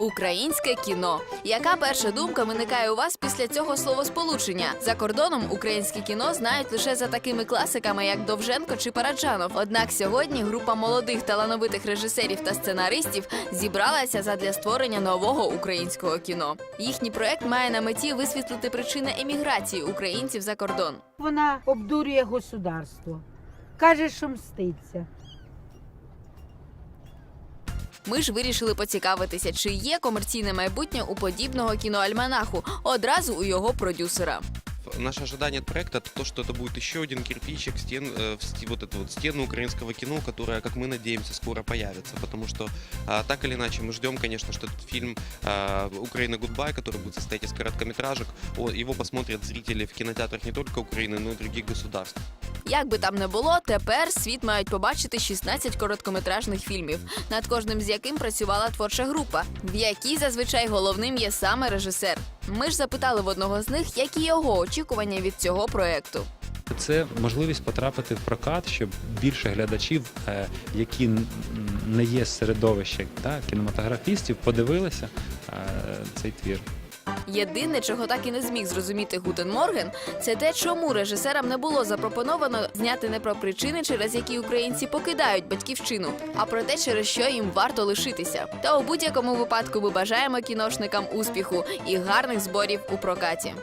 Українське кіно. Яка перша думка виникає у вас після цього словосполучення? За кордоном українське кіно знають лише за такими класиками, як Довженко чи Параджанов. Однак сьогодні група молодих талановитих режисерів та сценаристів зібралася задля створення нового українського кіно. Їхній проект має на меті висвітлити причини еміграції українців за кордон. Вона обдурює государство. Каже, що мститься. Ми ж вирішили поцікавитися, чи є комерційне майбутнє у подібного кіноальманаху одразу у його продюсера. Наше ожидание от проекта это то, что это будет еще один кирпичик стен, э, в сти- вот эту вот стену украинского кино, которая, как мы надеемся, скоро появится. Потому что а, так или иначе мы ждем, конечно, что этот фильм а, Украина Гудбай, который будет состоять из короткометражек, о- его посмотрят зрители в кинотеатрах не только Украины, но и других государств. Як би там не було, тепер світ мають побачити 16 короткометражних фільмів, над кожним з яким працювала творча група, в якій зазвичай головним є саме режисер. Ми ж запитали в одного з них, які його очікування від цього проекту. Це можливість потрапити в прокат, щоб більше глядачів, е, які не є та, кінематографістів, подивилися е, цей твір. Єдине, чого так і не зміг зрозуміти Гутен Морген, це те, чому режисерам не було запропоновано зняти не про причини, через які українці покидають батьківщину, а про те, через що їм варто лишитися. Та у будь-якому випадку ми бажаємо кіношникам успіху і гарних зборів у прокаті.